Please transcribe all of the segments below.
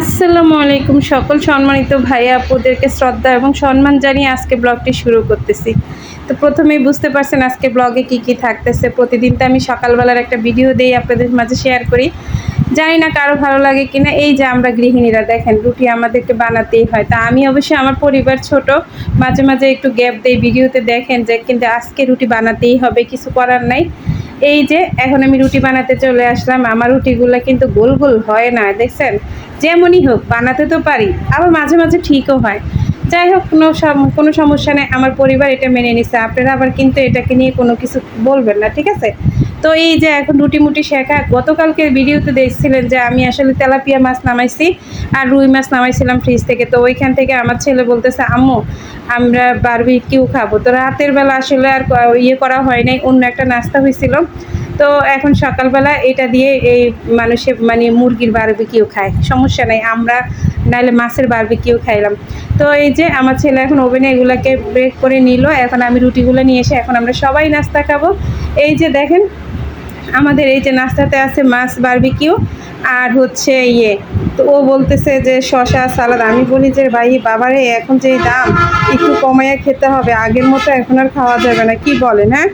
আসসালামু আলাইকুম সকল সম্মানিত ভাইয়া, আপুদেরকে শ্রদ্ধা এবং সম্মান জানিয়ে আজকে ব্লগটি শুরু করতেছি। তো প্রথমেই বুঝতে পারছেন আজকে ব্লগে কি কি থাকতেছে। প্রতিদিন তো আমি সকালবেলার একটা ভিডিও দেই, আপনাদের মাঝে শেয়ার করি। জানি না কারও ভালো লাগে কিনা, এই যে আমরা গৃহিণীরা দেখেন, রুটি আমাদেরকে বানাতেই হয়। তা আমি অবশ্যই আমার পরিবার ছোট, মাঝে মাঝে একটু গ্যাপ দেই, ভিডিওতে দেখেন যে কিন্তু আজকে রুটি বানাতেই হবে, কিছু করার নাই। এই যে, এখন আমি রুটি বানাতে চলে আসলাম। আমার রুটিগুলো কিন্তু গোল গোল হয় না, দেখছেন? যেমনই হোক, বানাতে তো পারি, আবার মাঝে মাঝে ঠিকও হয়। যাই হোক, কোনো কোনো সমস্যা নেই, আমার পরিবার এটা মেনে নিছে। আপনারা আবার কিন্তু এটাকে নিয়ে কোনো কিছু বলবেন না, ঠিক আছে? তো এই যে এখন রুটি মুটি শেখা গতকালকের ভিডিওতে দেখছিলেন যে আমি আসলে তেলাপিয়া মাছ নামাইছি আর রুই মাছ নামাইছিলাম ফ্রিজ থেকে। তো ওইখান থেকে আমার ছেলে বলতেছে, আম্মু, আমরা বারবি কিউ খাব। তো রাতের বেলা আসলে আর ইয়ে করা হয় নাই, অন্য একটা নাস্তা হয়েছিল তো এখন সকালবেলা এটা দিয়ে এই মানুষে মানে মুরগির বারবি বারবিকিউ খায়। সমস্যা নাই, আমরা নাহলে মাছের বারবি বারবিকিউ খাইলাম। তো এই যে আমার ছেলে এখন ওভেনে এগুলাকে ব্রেক করে নিল। এখন আমি রুটিগুলো নিয়ে এসে এখন আমরা সবাই নাস্তা খাব। এই যে দেখেন আমাদের এই যে নাস্তাতে আছে মাছ বারবিকিউ আর হচ্ছে ইয়ে। তো ও বলতেছে যে শশা সালাদ। আমি বলি যে, ভাই, বাবারে, এখন যে দাম, একটু কমাইয়া খেতে হবে। আগের মতো এখন আর খাওয়া যাবে না। কি বলেন হ্যাঁ?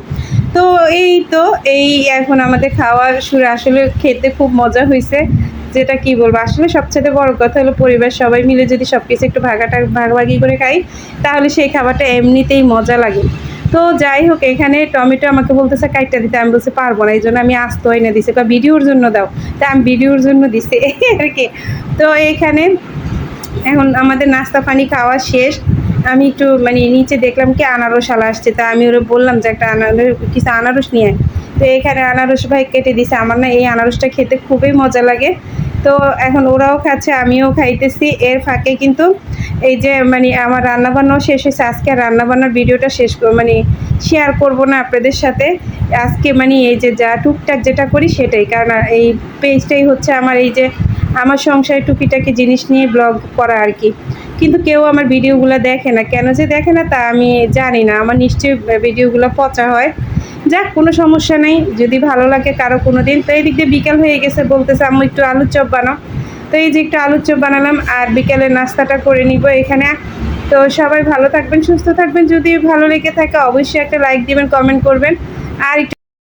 তো এই তো, এই এখন আমাদের খাওয়ার শুরু। আসলে খেতে খুব মজা হয়েছে যেটা কি বলব? আসলে সবচেয়ে বড় কথা হলো পরিবার। সবাই মিলে যদি সব কিছু একটু ভাগাটা, ভাগাভাগি করে খাই, তাহলে সেই খাবারটা এমনিতেই মজা লাগে। তো যাই হোক, এখানে টমেটো আমাকে বলতেছে, কাইটটা দিতে। আমি বলছি, পারব না। এই জন্য আমি আস্ত এনে দিছি। বা ভিডিওর জন্য দাও। তা আমি ভিডিওর জন্য দিছি আর কি। তো এখানে এখন আমাদের নাস্তা পানি খাওয়া শেষ। আমি একটু মানে নিচে দেখলাম কি আনারস আলা আসছে। তা আমি ওরা বললাম যে, একটা আনারস, কিছু আনারস নিয়ে তো এখানে আনারস ভাই কেটে দিছে। আমার না এই আনারসটা খেতে খুবই মজা লাগে। তো এখন ওরাও খাচ্ছে, আমিও খাইতেছি। এর ফাঁকে কিন্তু এই যে মানে আমার রান্নাবান্নাও শেষ হয়েছে। আজকে আর রান্নাবান্নার ভিডিওটা শেষ মানে শেয়ার করব না আপনাদের সাথে। আজকে মানে এই যে যা টুকটাক যেটা করি সেটাই। কারণ এই পেজটাই হচ্ছে আমার এই যে আমার সংসারে টুকিটাকি জিনিস নিয়ে ব্লগ করা আর কি। কিন্তু কেউ আমার ভিডিওগুলো দেখে না। কেন যে দেখে না তা আমি জানি না। আমার নিশ্চয়ই ভিডিওগুলো পচা হয়। যাক, কোনো সমস্যা নেই। যদি ভালো লাগে কারও কোনো দিন তো এই দিক দিয়ে বিকাল হয়ে গেছে বলতেছে আমি একটু আলুর চপ বানাও। তো এই যে একটু আলুর চপ বানালাম আর বিকেলের নাস্তাটা করে নিব এখানে। তো সবাই ভালো থাকবেন, সুস্থ থাকবেন। যদি ভালো লেগে থাকে, অবশ্যই একটা লাইক দিবেন কমেন্ট করবেন। আর